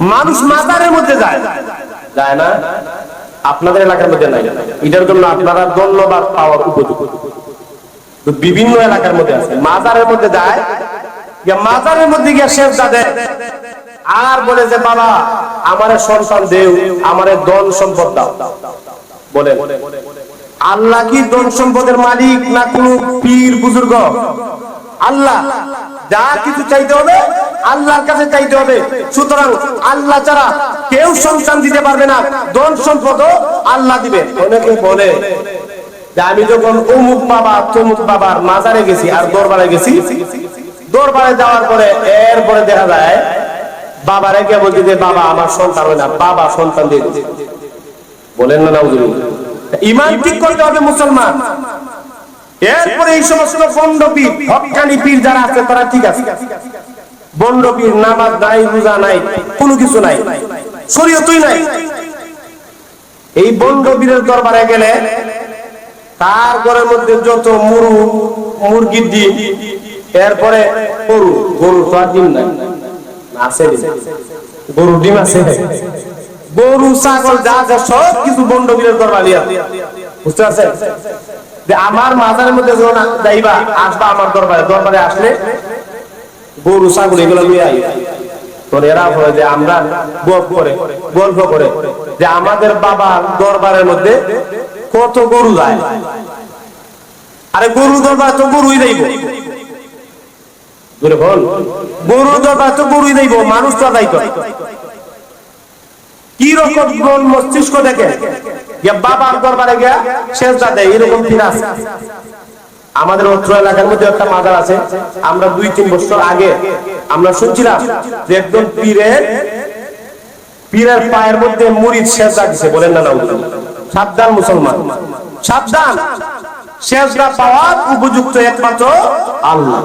মানুষ মাজারের মধ্যে যায়। যায় না? আপনাদের এলাকার মধ্যে নাই। এটার জন্য আপনারা ধন্যবাদ পাওয়ার উপযুক্ত বিভিন্ন এলাকার মধ্যে আছে। মাজারের মধ্যে যায়। মাজারের মধ্যে গিয়ে শেষ যাদের আর বলে যে, বাবা, আমারে সন্তান দেও, আমারে ধন সম্পদ দাও। বলে আল্লাহ কি ধন সম্পদের মালিক না কোন পীর বুজুর্গ? আল্লাহ, যা কিছু চাইতে হবে আল্লাহর কাছে চাইতে হবে। সুতরাং আল্লাহ ছাড়া কেউ সন্তান দিতে পারবে না। ধন সম্পদও আল্লাহ দিবে। অনেকে বলে যে আমি যখন অমুক বাবা, তমুক বাবার মাজারে গেছি আর দরবারে গেছি, দরবারে যাওয়ার পরে এরপরে দেখা যায়, বাবারে কে বলছে যে, বাবা, আমার সন্তান হয় না। বাবা সন্তান দিয়ে বলেন না, নাউজুবিল্লাহ। ইমান ঠিক করতে হবে মুসলমান। এরপরে এই সমস্ত বন্ড পীর হকানি পীর যারা আছে, তারা ঠিক আছে। বন্ড পীর নামাজ নাই রোজা নাই, কোনো কিছু নাই। শরীয়তই নাই। এই বন্ড পীরের দরবারে গেলে তার ঘরের মধ্যে যত মুরু মুরগির ডিম, এরপরে গরু গরু তো আর ডিম নাই। আছে। গরু ডিম আছে। গরু, ছাগল, যা যা, সব কিছু বন্ড পীরের দরবারে। বুঝতে পারছেন? যে আমার মাজারের মধ্যে যাইবা, আসবা আমার দরবারে। দরবারে আসলে গরু, ছাগল, এগুলো নিয়ে আই তোর এরা বলে যে আমরা গল্প করে গল্প করে, যে আমাদের বাবার দরবারের মধ্যে কত গরু যায়। আরে গরু দরবার তো গরুই বল। গরু দরবার তো গরুই দেইব মানুষ তো করে কি রকম মস্তিষ্ক দেখে? বাবার দরবারে গিয়া শেষ দেয়, এরকম আমাদের অত্র এলাকার মধ্যে একটা মাদার আছে। আমরা দুই তিন বছর আগে আমরা শুনছিলাম যে একজন পীরের পীরের পায়ের মধ্যে মুড়ি শেষ রাখছে বলেন না সাবধান মুসলমান। সাবধান। শেষরা পাওয়ার উপযুক্ত একমাত্র আল্লাহ।